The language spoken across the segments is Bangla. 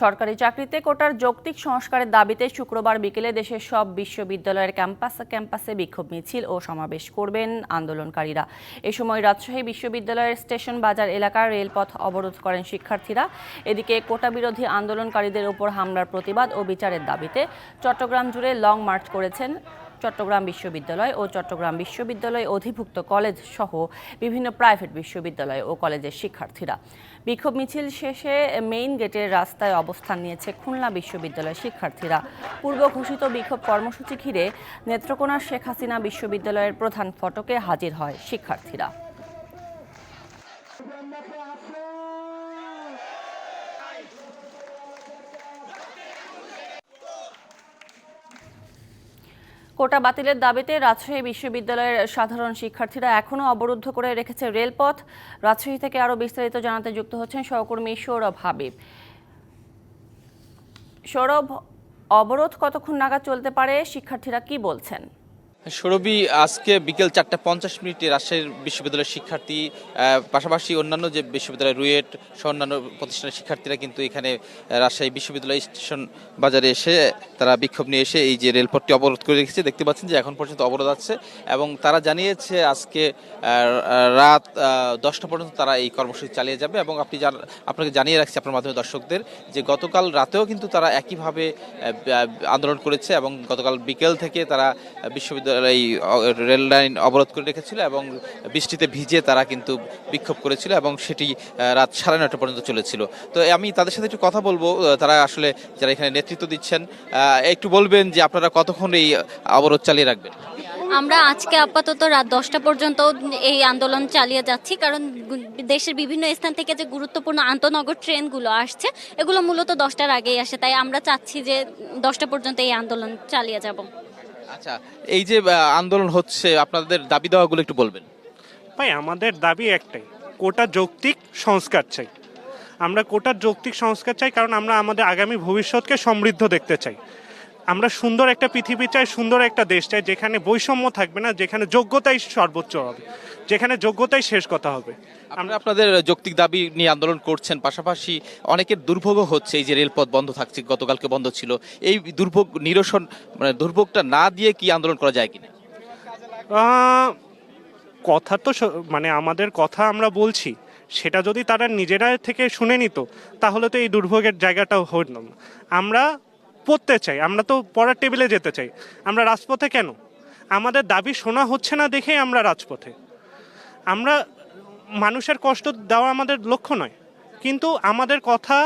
সরকারি চাকরিতে কোটার যৌক্তিক সংস্কারের দাবিতে শুক্রবার বিকেলে দেশের সব বিশ্ববিদ্যালয়ের ক্যাম্পাস ক্যাম্পাসে বিক্ষোভ মিছিল ও সমাবেশ করবেন আন্দোলনকারীরা। এ সময় রাজশাহী বিশ্ববিদ্যালয়ের স্টেশন বাজার এলাকার রেলপথ অবরোধ করেন শিক্ষার্থীরা। এদিকে কোটা বিরোধী আন্দোলনকারীদের ওপর হামলার প্রতিবাদ ও বিচারের দাবিতে চট্টগ্রাম জুড়ে লং মার্চ করেছেন চট্টগ্রাম বিশ্ববিদ্যালয় ও চট্টগ্রাম বিশ্ববিদ্যালয় অধিভুক্ত কলেজ সহ বিভিন্ন প্রাইভেট বিশ্ববিদ্যালয় ও কলেজের শিক্ষার্থীরা। বিক্ষোভ মিছিল শেষে মেইন গেটের রাস্তায় অবস্থান নিয়েছে খুলনা বিশ্ববিদ্যালয়ের শিক্ষার্থীরা। পূর্ব ঘোষিত বিক্ষোভ কর্মসূচি ঘিরে নেত্রকোনা শেখ হাসিনা বিশ্ববিদ্যালয়ের প্রধান ফটকে হাজির হয় শিক্ষার্থীরা। কোটা বাতিলের দাবিতে রাজশাহী বিশ্ববিদ্যালয়ের সাধারণ শিক্ষার্থীরা এখনও অবরুদ্ধ করে রেখেছে রেলপথ। রাজশাহী থেকে আরও বিস্তারিত জানাতে যুক্ত হচ্ছেন সহকর্মী সৌরভ হাবিব। সৌরভ, অবরোধ কতক্ষণ নাগাদ চলতে পারে? শিক্ষার্থীরা কি বলছেন? সৌরভী, আজকে বিকেল চারটা পঞ্চাশ মিনিটে রাজশাহী বিশ্ববিদ্যালয়ের শিক্ষার্থী পাশাপাশি অন্যান্য যে বিশ্ববিদ্যালয় রুয়েট সহ অন্যান্য প্রতিষ্ঠানের শিক্ষার্থীরা কিন্তু এখানে রাজশাহী বিশ্ববিদ্যালয় স্টেশন বাজারে এসে তারা বিক্ষোভ নিয়ে এসে এই যে রেলপথটি অবরোধ করে রেখেছে, দেখতে পাচ্ছেন যে এখন পর্যন্ত অবরোধ আছে এবং তারা জানিয়েছে আজকে রাত দশটা পর্যন্ত তারা এই কর্মসূচি চালিয়ে যাবে এবং আপনি জান- আপনাকে জানিয়ে রাখছি আপনার মাধ্যমে দর্শকদের যে গতকাল রাতেও কিন্তু তারা একইভাবে আন্দোলন করেছে এবং গতকাল বিকেল থেকে তারা বিশ্ববিদ্যালয় এই রেল লাইন অবরোধ করে রেখেছিল এবং বৃষ্টিতে ভিজে তারা কিন্তু বিক্ষোভ করেছিল এবং সেটি রাত সাড়ে নয়টা পর্যন্ত চলেছিল। তো আমি তাদের সাথে একটু কথা বলব। তারা আসলে যারা এখানে নেতৃত্ব দিচ্ছেন একটু বলবেন যে আপনারা কতক্ষণ এই অবরোধ চালিয়ে রাখবেন? আমরা আজকে আপাতত রাত দশটা পর্যন্ত এই আন্দোলন চালিয়ে যাচ্ছি, কারণ দেশের বিভিন্ন স্থান থেকে যে গুরুত্বপূর্ণ আন্তনগর ট্রেনগুলো আসছে, এগুলো মূলত দশটার আগেই আসে। তাই আমরা চাচ্ছি যে দশটা পর্যন্ত এই আন্দোলন চালিয়ে যাব। আচ্ছা এই যে আন্দোলন হচ্ছে, আপনাদের দাবি দেওয়াগুলো একটু বলবেন। ভাই, আমাদের দাবি একটাই, কোটা যৌক্তিক সংস্কার চাই। আমরা কোটার যৌক্তিক সংস্কার চাই কারণ আমরা আমাদের আগামী ভবিষ্যৎকে সমৃদ্ধ দেখতে চাই। আমরা সুন্দর একটা পৃথিবী চাই সুন্দর একটা দেশ চাই যেখানে বৈষম্য থাকবে না যেখানে যোগ্যতাই সর্বোচ্চ হবে যেখানে যোগ্যতাই শেষ কথা হবে। আমরা আপনাদের যৌক্তিক দাবি নিয়ে আন্দোলন করছেন পাশাপাশি অনেকের দুর্ভোগও হচ্ছে এই যে রেলপথ বন্ধ থাকছে গতকালকে বন্ধ ছিল। এই দুর্ভোগ নিরসন মানে দুর্ভোগটা না দিয়ে কি আন্দোলন করা যায় কিনা? কথা তো মানে আমাদের কথা আমরা বলছি সেটা যদি তারা নিজেরা থেকে শুনে নিত তাহলে তো এই দুর্ভোগের জায়গাটাও হতো না। আমরা পড়তে চাই, আমরা তো পড়ার টেবিলে যেতে চাই, আমরা রাজপথে কেন? আমাদের দাবি শোনা হচ্ছে না দেখেই আমরা রাজপথে। আমরা মানুষের কষ্ট দেওয়া আমাদের লক্ষ্য নয়, কিন্তু আমাদের কথা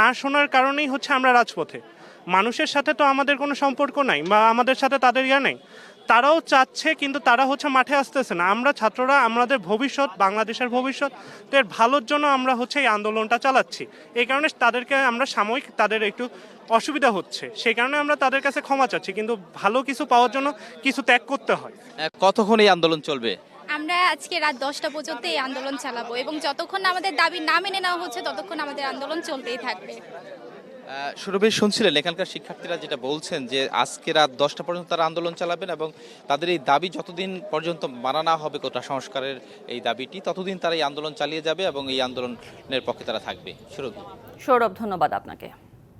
না শোনার কারণেই হচ্ছে আমরা রাজপথে। মানুষের সাথে তো আমাদের কোনো সম্পর্ক নাই, বা আমাদের সাথে তাদের ইয়া নেই। তারাও চাচ্ছে কিন্তু তারা হচ্ছে মাঠে আসতেছে না। আমরা ছাত্ররা আমাদের ভবিষ্যৎ বাংলাদেশের ভবিষ্যতের ভালোর জন্য আমরা হচ্ছে এই আন্দোলনটা চালাচ্ছি। এই কারণে তাদেরকে আমরা সাময়িক তাদের একটু অসুবিধা হচ্ছে। সেই কারণে আমরা তাদের কাছে ক্ষমা চাচ্ছি কিন্তু ভালো কিছু পাওয়ার জন্য কিছু ত্যাগ করতে হয়। কতক্ষণ এই আন্দোলন চলবে? আমরা আজকে রাত দশটা পর্যন্ত এই আন্দোলন চালাবো এবং যতক্ষণ না আমাদের দাবি না মেনে নেওয়া হচ্ছে ততক্ষণ আমাদের আন্দোলন চলতেই থাকবে। সুরভি শুনছিলেন এখানকার শিক্ষার্থীরা যেটা বলছেন যে আজকে রাত দশটা পর্যন্ত তারা আন্দোলন চালাবেন এবং তাদের এই দাবি যতদিন পর্যন্ত মানা না হবে কোটা সংস্কারের এই দাবিটি, ততদিন তারা এই আন্দোলন চালিয়ে যাবে এবং এই আন্দোলনের পক্ষে তারা থাকবে। সুরভি। সৌরভ, ধন্যবাদ আপনাকে।